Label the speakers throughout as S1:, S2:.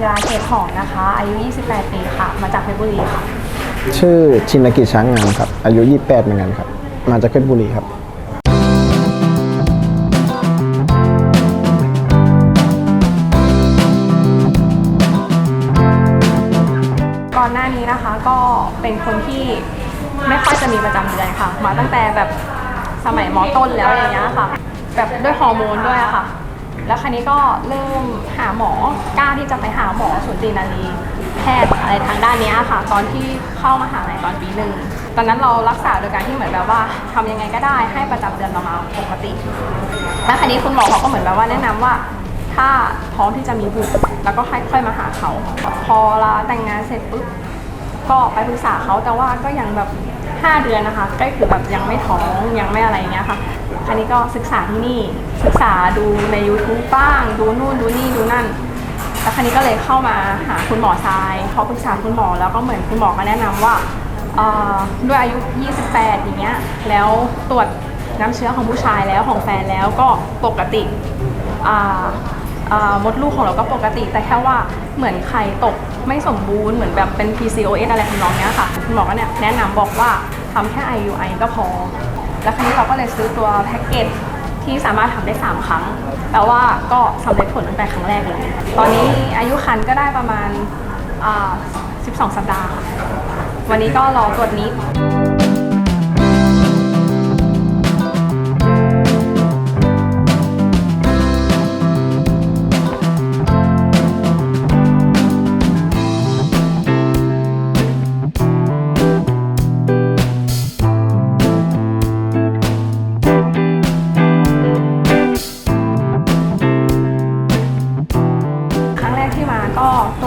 S1: จิราเกตหอมนะคะ อายุ 28 ปีค่ะ มาจากเพชรบุรีค่ะ
S2: ชื่อชินกิจช้างงามครับ อายุ 28 เหมือนกันครับ มาจากเพชรบุรีครับ
S1: ก่อนหน้านี้นะคะก็เป็นคนที่ไม่ค่อยจะมีประจำเดือนค่ะ มาตั้งแต่แบบสมัยมอต้นแล้วอย่างเงี้ยค่ะ แบบด้วยฮอร์โมนด้วยอะค่ะ แล้วคราวนี้ก็เริ่มหาหมอกล้าที่จะไปหาหมอสูตินารีแพทย์อะไรทางด้านนี้ค่ะ ตอนที่เข้ามาหาลัยตอนปีหนึ่งตอนนั้นเรารักษาโดยการที่เหมือนแบบว่าทำยังไงก็ได้ให้ประจำเดือนเรามาปกติแล้วคราวนี้คุณหมอเขาก็เหมือนแบบว่าแนะนำว่าถ้าพร้อมที่จะมีบุตรแล้วก็ค่อยค่อยมาหาเขา พอเราแต่งงานเสร็จปุ๊บก็ไปปรึกษาเขาแต่ว่าก็ยังแบบ5เดือนนะคะ ก็คือแบบยังไม่ท้องยังไม่อะไรอย่างเงี้ยค่ะ คราวนี้ก็ศึกษาที่นี่ศึกษาดูใน YouTube บ้าง ดูนู่นดูนี่ดูนั่น แล้วคราวนี้ก็เลยเข้ามาหาคุณหมอทรายพอปรึกษาคุณหมอแล้วก็เหมือนคุณหมอก็แนะนำว่าด้วยอายุ 28 อย่างเงี้ย แล้วตรวจน้ำเชื้อของผู้ชายแล้วของแฟนแล้วก็ปกติมดลูกของเราก็ปกติ แต่แค่ว่าเหมือนไข่ตกไม่สมบูรณ์เหมือนแบบเป็น PCOS อะไรทำนองเนี้ยค่ะ คุณหมอก็เนี่ยแนะนำบอกว่าทำแค่ IUI ก็พอ แล้วครั้งนี้เราก็เลยซื้อตัวแพ็กเกจที่สามารถทำได้ 3 ครั้งแปลว่าก็สำเร็จผลตั้งแต่ครั้งแรกเลย ตอนนี้อายุคันก็ได้ประมาณ 12 สัปดาห์ วันนี้ก็รอตรวจนิด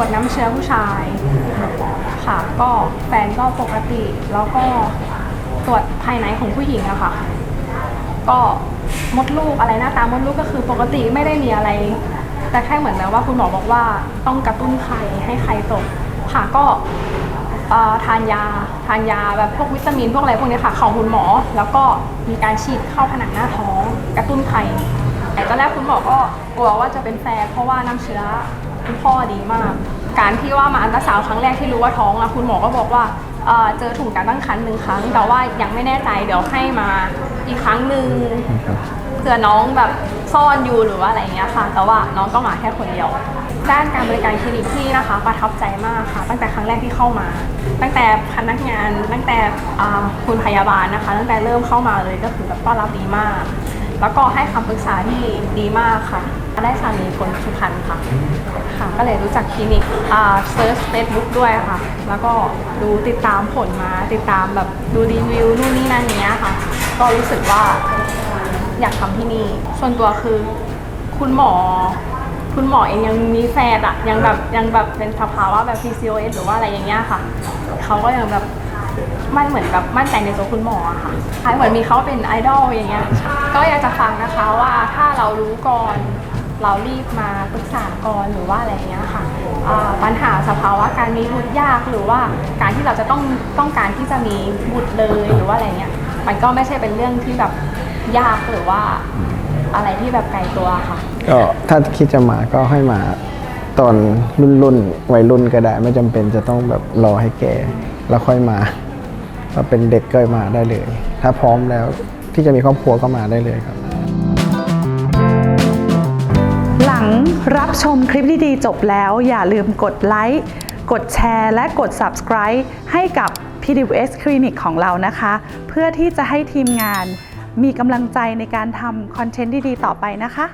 S1: วจน้ำเชื้อผู้ชายค่ะ ก็แฟนก็ปกติ แล้วก็ตรวจภายในของผู้หญิงอะค่ะ ก็มดลูกอะไรหน้าตามดลูกก็คือปกติไม่ได้มีอะไร แต่แค่เหมือนแบบว่าคุณหมอบอกว่าต้องกระตุ้นไข่ให้ไข่ตกค่ะก็เอ่อทานยาทานยาแบบพวกวิตามินพวกอะไรพวกนี้ค่ะของคุณหมอ แล้วก็มีการฉีดเข้าผนังหน้าท้อง กระตุ้นไข่แต่ตอนแรกคุณหมอก็กลัวว่าจะเป็นแฟนเพราะว่าน้ำเชื้อ คุณพ่อดีมาก การที่ว่ามาอันตราซาวด์ครั้งแรกที่รู้ว่าท้องอะคุณหมอก็บอกว่าเอ่อเจอถุงการตั้งครรภ์หนึ่งครั้ง แต่ว่ายังไม่แน่ใจเดี๋ยวให้มาอีกครั้งหนึ่งเผื่อน้องแบบซ่อนอยู่หรือว่าอะไรอย่างเงี้ยค่ะ แต่ว่าน้องก็มาแค่คนเดียว ด้านการบริการคลินิกที่นะคะ ประทับใจมากค่ะ ตั้งแต่ครั้งแรกที่เข้ามา ตั้งแต่พนักงานตั้งแต่อ่าคุณพยาบาลนะคะ ตั้งแต่เริ่มเข้ามาเลยก็คือแบบต้อนรับดีมาก แล้วก็ให้คำปรึกษาที่ดีมากค่ะ ได้สามีคนสุพรรณค่ะค่ะ ก็เลยรู้จักคลินิกอ่าเซิร์ชเฟซบุ๊กด้วยค่ะ แล้วก็ดูติดตามผลมาติดตามแบบดูรีวิวนู่นนี่นั่นเนี้ยค่ะ ก็รู้สึกว่าอยากทำที่นี่ ส่วนตัวคือคุณหมอ คุณหมอเองยังมีแฟนอะยังแบบยังแบบเป็นสภาวะแบบ PCOS หรือว่าอะไรอย่างเงี้ยค่ะ เขาก็ยังแบบมันเหมือนแบบมั่นใจในตัวคุณหมออะค่ะคล้ายเหมือนมีเขาเป็นไอดอลอย่างเงี้ย ก็อยากจะฟังนะคะว่าถ้าเรารู้ก่อน เรารีบมาปรึกษาก่อนหรือว่าอะไรเงี้ยค่ะปัญหาสภาวะการมีบุตรยากหรือว่าการที่เราจะต้องต้องการที่จะมีบุตรเลยหรือว่าอะไรเงี้ยมันก็ไม่ใช่เป็นเรื่องที่แบบยากหรือว่าอะไรที่แบบไกลตัวค่ะ
S2: ก็ถ้าคิดจะมาก็ให้มาตอนรุ่นรุ่นวัยรุ่นก็ได้ ไม่จำเป็นจะต้องแบบรอให้แก่แล้วค่อยมาถ้าเป็นเด็กก็มาได้เลย ถ้าพร้อมแล้วที่จะมีครอบครัวก็มาได้เลยครับ
S3: งรับชมคลิปดีๆจบแล้ว อย่าลืมกดไลค์ กดแชร์และกด subscribe ให้กับ PWS Clinic ของเรานะคะ เพื่อที่จะให้ทีมงานมีกำลังใจในการทำคอนเทนต์ดีๆ ต่อไปนะคะ